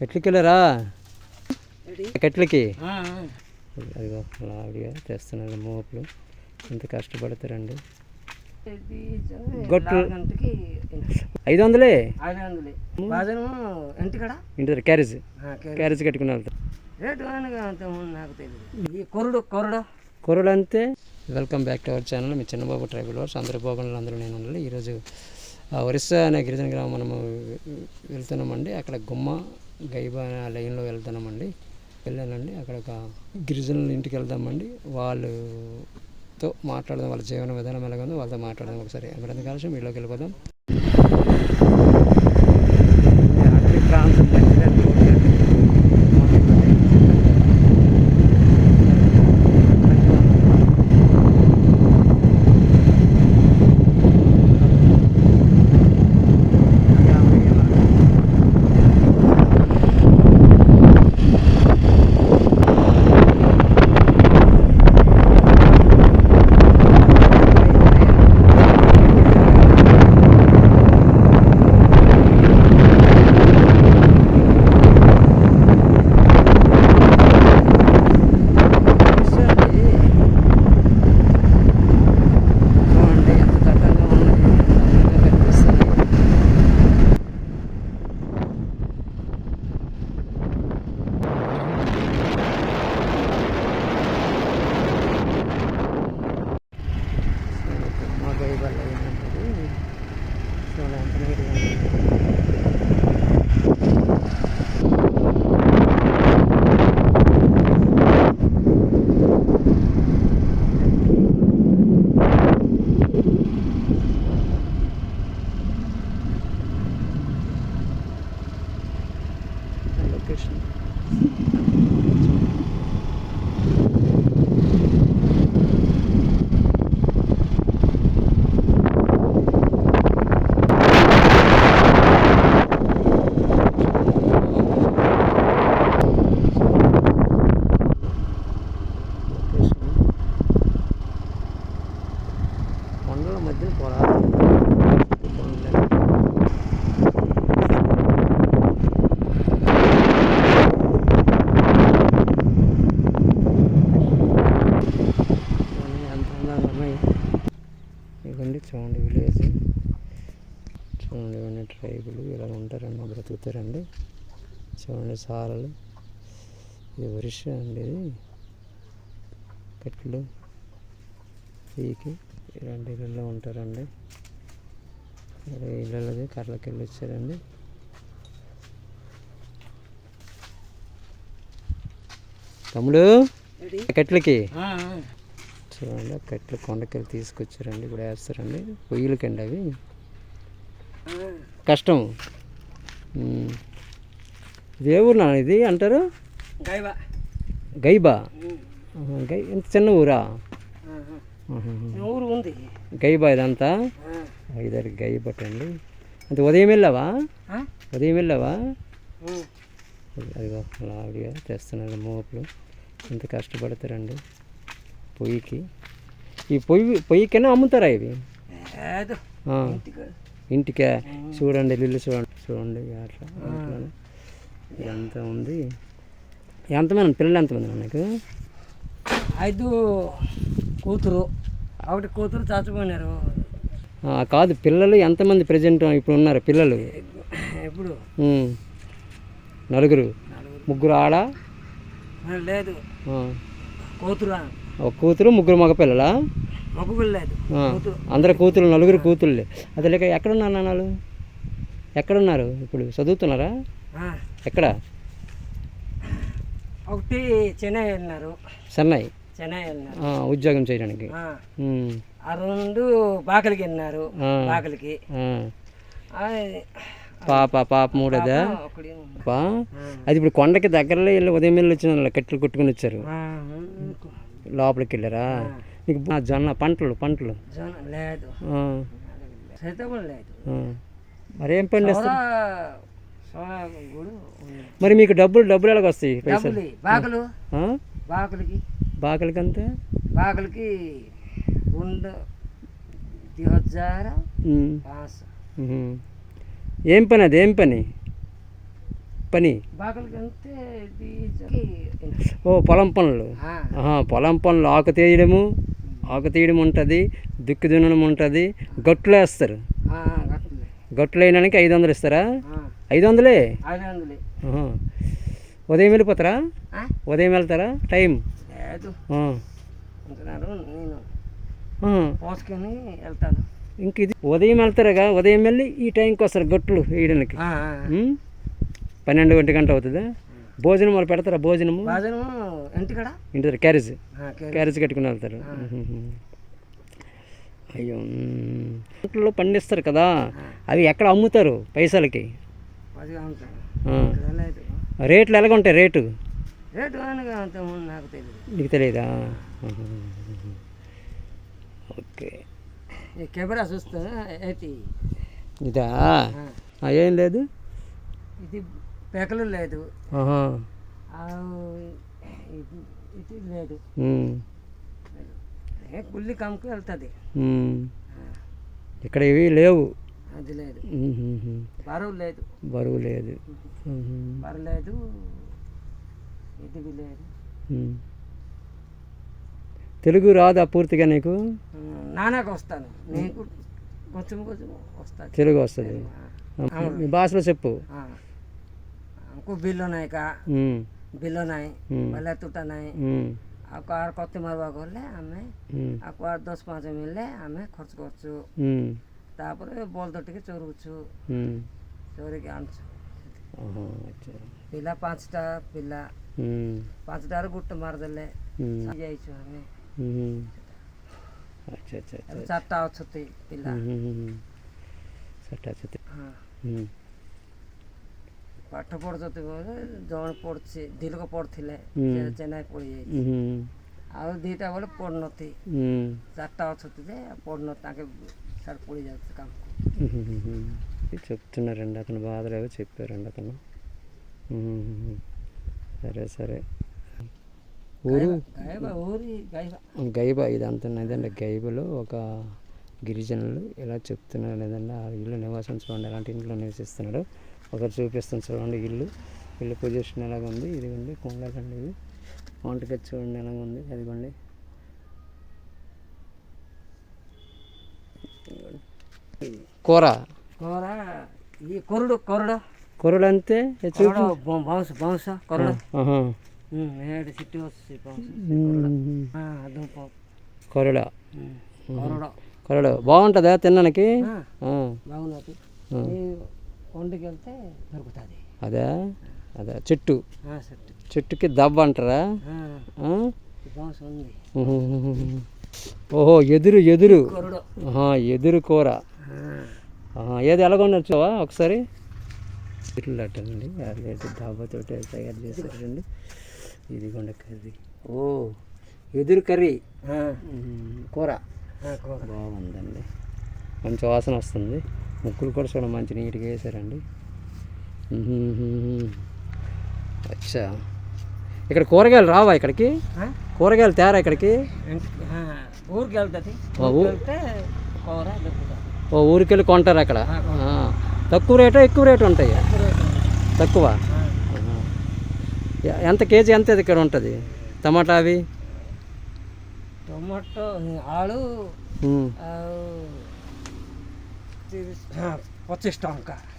కట్లకి వెళ్ళారా ఏంటి? కట్లకి? అదిగో ఆవిడగా తెస్తున్నారు మోపులు ఎంత కష్టపడతారండి. గొట్లు. ఐదు వందలే. ఇంటి క్యారేజ్. క్యారేజ్. కట్టుకుని వెళ్తాం రేటు అనగా అంత ఉంది నాకు తెలియదు ఈ కొరుడు అంతే welcome back to our channel. Me Chinnababu tribal వర్స్. అందరూ బాగుండాలి అందరూ నేను ఉండాలి. ఈరోజు ఒరిస్సా అనే గిరిజన గ్రామం మనము వెళ్తున్నామండి. అక్కడ గుమ్మ గైబా లైన్లో వెళ్తున్నామండి. వెళ్ళానండి. అక్కడ ఒక గిరిజనుల ఇంటికి వెళ్దామండి. వాళ్ళతో మాట్లాడదాం. వాళ్ళ జీవన విధానం ఎలాగ ఉందో వాళ్ళతో మాట్లాడదాం ఒకసారి. అక్కడ కలిసి కాల్సిన వెళ్ళిపోదాం అటవీ ప్రాంతం మధ్యలో రోడ్డు. చూడండి ఎంత దట్టంగా ఉన్నాయి ఎంత అందంగా కనిపిస్తున్నాయి మా గైబల్ ఏంటంటే చూడండి ఎంత నీట్గా ఉంది. లొకేషన్ కొండల మధ్యన పొలాలు చూడండి ఉన్నాయి. చూడండి విలేజ్. చూడండి ఇవన్నీ ట్రైబులు ఇలా ఉంటారండి బ్రతుకుతారండి. చూడండి సారలు. ఇది వరిష అండి. ఇది కట్లు పీకి. ఇలాంటి ఇళ్ళల్లో ఉంటారండి ఇలా ఇళ్ళది కర్రలకి వెళ్ళి వచ్చారండి తమ్ముడు? కట్లకి. చూడండి కట్లు కొండకెళ్ళి తీసుకొచ్చారండి ఇప్పుడు వేస్తారండి పొయ్యిలకండి అవి. కష్టం. ఇది ఏ ఊరు నాన్న ఇది అంటారు గైబా. ఆహా, గై ఇంత చిన్న ఊరా. ఊరు ఉంది. గైబా ఇదంతా. ఐదారు గైబట్ అండి అంత ఉదయం వెళ్ళావా? ఉదయం వెళ్ళావా. అదిగో ఆవిడగా తెస్తున్నారు మోపులు. ఎంత కష్టపడతారండి పొయ్యికి. ఈ పొయ్యి పొయ్యికైనా అమ్ముతారా ఇవి? ఇంటికి? చూడండి ఇల్లు చూడండి. చూడండి అట్లా ఇదంతా ఉంది. ఎంతమంది? పిల్లలు ఎంతమంది నాకు? ఐదు. కూతురు. ఒకటి కూతురు చచ్చిపోయినారు కాదు పిల్లలు ఎంతమంది ప్రజెంట్ ఇప్పుడు ఉన్నారు పిల్లలు? ఎప్పుడు ఉమ్. నలుగురు. ముగ్గురు ఆడ? లేదు. కూతురు. ఒక కూతురు ముగ్గురు మగ పిల్లలా? అందరు కూతురు నలుగురు కూతుర్లే. అదే లేక ఎక్కడున్నారు నాన్నలు ఎక్కడున్నారు? ఇప్పుడు చదువుతున్నారా. ఎక్కడ? ఒకటి చెన్నై వెళ్ళినారు చెన్నై. చెన్నై వెళ్ళినారు ఆ, ఉద్యోగం చేయడానికి. ఆ. రెండు బాకలికి. వెళ్ళినారు. బాకలికి పాప పాప మూడదా? అది ఇప్పుడు కొండకి దగ్గరలో వెళ్ళి ఉదయం వెళ్ళి వచ్చిన కట్టెలు కొట్టుకుని వచ్చారు. లోపలికి వెళ్ళారా? మీకు ఆ జొన్న పంటలు పంటలు. లేదు. మరేం పని మరి మీకు డబ్బులు డబ్బులు ఎలాగ వస్తాయి పైసలు? బాకలికి అంతే బాకలికి రెండు హజార్. ఏం పని అది? ఏం పని? పని? ఓ పొలం పనులు. పొలం పనులు ఆకు తీయడము ఆకు తీయడం ఉంటుంది దుక్కి దున్నడం ఉంటుంది గట్లు వేస్తారు. గట్లు వేయడానికి ఐదు వందలు ఇస్తారా? ఐదు వందలే. ఉదయం వెళ్ళిపోతారా? ఉదయం వెళ్తారా? టైం? లేదు నేను. పోసుకొని వెళ్తాను. ఇంక ఇది ఉదయం వెళ్తారుగా ఉదయం వెళ్ళి ఈ టైంకి వస్తారు గట్లు వేయడానికి? పన్నెండు ఒంటి గంట అవుతుందా? భోజనం వాళ్ళు పెడతారా భోజనము? ఇంటికాడ? ఇంటి క్యారేజ్. క్యారేజ్. కట్టుకుని వెళ్తారు. అయ్యో. పంటలు పండిస్తారు కదా. అవి ఎక్కడ అమ్ముతారు పైసలకి? రేట్లు ఎలాగ ఉంటాయి రేటు? రేటు అంత నాకు తెలియదు నీకు తెలియదా. ఓకే. ఈ కెమెరా చూస్తే ఇదా? ఏం లేదు? ఇది పెకలు లేదు. ఇది ఇది లేదు. కుల్లి కమ్ముకు వెళ్తుంది. ఇక్కడ ఇవి లేవు. అది లేదు. బరువు లేదు. బరువు లేదు. బరువు లేదు. ఇది లేదు తెలుగు రాదా పూర్తిగా నీకు? నానాకు వస్తాను. నీకు కొంచెం కొంచెం వస్తాను తెలుగు వస్తుంది. మీ భాషలో చెప్పు. అంకు బిల్లునాయి కా బిల్లునాయి మళ్ళీ తుటనాయి আকৌ আৰু কটি মাৰিব গ'লে আমি আকৌ আৰু দহ পাঁচ মিলে আমি খৰচ কৰছো তারপরে বলদটিকে চোরুছু চোরিকে আনছু পিলা পাঁচটা পিলা ତାପରେ ବଳଦ ଟିକେ ଚୋରଉଛୁ ఉమ్. ଚୋରିକି ଆଣୁଛୁ ఆహా, అచ్చా. ପିଲା ପାଞ୍ଚଟା ପିଲା ఉమ్. ପାଞ୍ଚଟାରୁ ଗୋଟେ ମାରିଦେଲେ ఉమ్. ଯାଇଛୁ ଆମେ ఉమ్. అచ్చా అచ్చా అచ్చా ଏବେ ଚାରିଟା ଅଛନ୍ତି ପିଲା ఉమ్. సట్టా సత్తి ହଁ ఉమ్. ପାଠ ପଢ଼ୁଛନ୍ତି ବୋଲେ ଜଣେ ପଢ଼ୁଛି ଦିଲକ ପଢ଼ୁଥିଲେ ହୁଁ। ସେ ଚେନ୍ନାଇ ପଳେଇଯାଇଛି ఉమ్. ଆଉ ଦୁଇଟା ବୋଲେ ପଢ଼ୁନଥି ఉమ్. ଚାରିଟା ଅଛନ୍ତି ଯେ ପଢ଼ୁନ ତାଙ୍କେ ସାର୍ ପଳେଇ ଯାଉଛି କାମକୁ ఉహుహుహు. ఇది చెప్తున్నారండి అతను బాధలు ఏవో చెప్పారండి అతను ఉహుహుహు. సరే సరే. ఊరు? గైబ ఇది అంత లేదండి గైబలో ఒక గిరిజనులు ఇలా చెప్తున్నారు. లేదండి ఆ ఇల్లు నివాసం చూడండి. అలాంటి ఇంట్లో నివసిస్తున్నాడు. ఒకరు చూపిస్తుంది చూడండి ఇల్లు. ఇల్లు పొజిషన్ ఎలాగా ఉంది? ఇది ఉంది కొండలండి ఇది వంటకి చూడండి ఎలాగ ఉంది? అదిగోండి. కూర కూర. ఈ కొరుడు కొరడు. అంతే ఏ చూపు కొరడు బొ- బౌన్స్ బౌన్స్ కొరడు కొరడ బాగుంటుందా తినడానికి ఒంటికి వెళ్తే దొరుకుతుంది అదే అదే చెట్టు చెట్టుకి దవ్వ అంటారా ఓహో ఎదురు ఎదురు ఎదురు కూర ఏది ఎలాగొనొచ్చావా ఒకసారి ఇల్లు అట్టండి అదేంటి దాబాతోటి తయారు చేశారండి. ఇదిగోండి కర్రీ. ఓ ఎదురు కర్రీ. కూర. ఆ, కూర. బాగుందండి. మంచి వాసన వస్తుంది. ముక్కులు కూడా చూడ మంచి నీట్గా వేసారండి. అచ్చా. ఇక్కడ కూరగాయలు రావా ఇక్కడికి? ఆ? కూరగాయలు తేరా ఇక్కడికి? ఊరికి వెళ్తుంది. ఓ ఊరికెళ్ళి కొంటారు అక్కడ? ఆ. తక్కువ రేటు ఎక్కువ రేటు ఉంటాయి? తక్కువ? ఎంత కేజీ ఎంత ఇక్కడ ఉంటుంది? టమాటా అవి? టమాటో ఆలు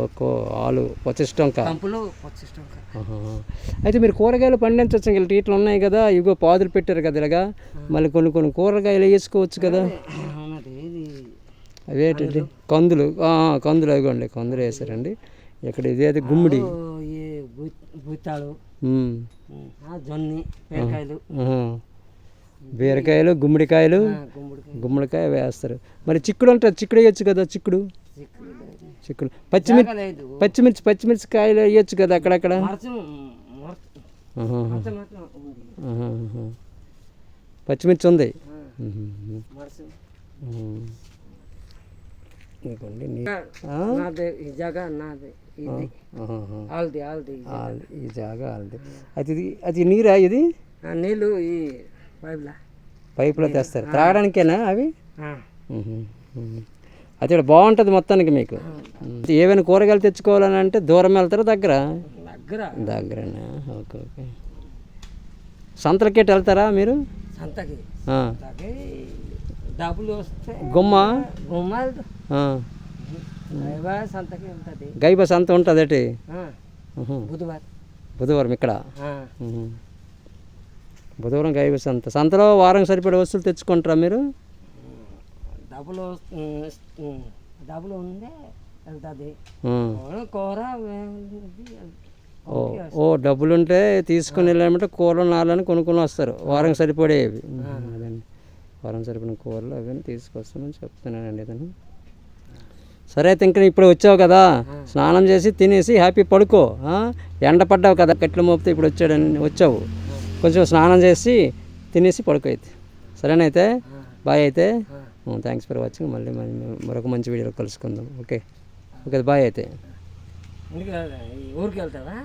ఓకో ఆలు అయితే మీరు కూరగాయలు పండించవచ్చు ఇట్లా ఉన్నాయి కదా ఇగో పాదులు పెట్టారు కదా ఇలాగా. మళ్ళీ కొన్ని కొన్ని కూరగాయలు వేసుకోవచ్చు కదా. అవేంటి కందులు. కందులు అవిగోండి. కందులు వేసారండి ఇక్కడ ఇదేది గుమ్మిడి. జొన్ని బీరకాయలు. బీరకాయలు గుమ్మడికాయలు. గుమ్మడికాయ వేస్తారు. మరి చిక్కుడు ఉంటుంది చిక్కుడు వేయచ్చు కదా చిక్కుడు? చిక్కుడు. పచ్చిమిర్చి పచ్చిమిర్చి పచ్చిమిర్చి కాయలు వేయచ్చు కదా అక్కడక్కడ. పచ్చిమిర్చి ఉంది. ఆ, ఉహు. మరచం ఉమ్. ఇదిగోండి నీ- ఆ? నాదే ఈ జాగా నాదే ఇది. ఆల్ది ఆల్ది ఈ జాగా. అది అది ఇది అది నీరా ఇది? నీళ్ళు ఈ పైపులా. పైపులో తెస్తారు. త్రాగడానికేనా అవి. అది ఇక్కడ బాగుంటుంది మొత్తానికి మీకు. ఏవైనా కూరగాయలు తెచ్చుకోవాలని అంటే దూరం వెళ్తారా దగ్గర? దగ్గర. దగ్గర దగ్గరనే? Okay okay. సంతలకెట్ వెళ్తారా మీరు. సంతకి డబ్బులు వస్తే గుమ్మ? గైబ సంత ఉంటుంది అటి. బుధవారం. బుధవారం ఇక్కడ. బుధవారం గైబ సంత. సంతలో వారం సరిపడే వస్తువులు తెచ్చుకుంటారా మీరు? డబ్బులు డబ్బులు ఉందే వెళ్తుంది. ఆ. కూర ఓ ఓ డబ్బులు ఉంటే తీసుకుని వెళ్ళామంటే కూరలు నాలని కొనుక్కొని వస్తారు. వారం సరిపడేవి. అదండి. వారం సరిపడిన కూరలు అవన్నీ తీసుకొస్తామని చెప్తున్నానండి ఇతను. సరే అయితే ఇంకా ఇప్పుడు వచ్చావు కదా స్నానం చేసి తినేసి హ్యాపీ పడుకో? ఎండ పడ్డావు కదా కట్లు మోపితే ఇప్పుడు వచ్చాడని వచ్చావు. కొంచెం స్నానం చేసి తినేసి పడుకో అయితే. సరేనైతే బాయ్ అయితే. థ్యాంక్స్ ఫర్ వాచింగ్ మళ్ళీ మరొక మంచి వీడియోలో కలుసుకుందాం. ఓకే. ఓకే బాయ్ అయితే. ఊరికి వెళ్తావా?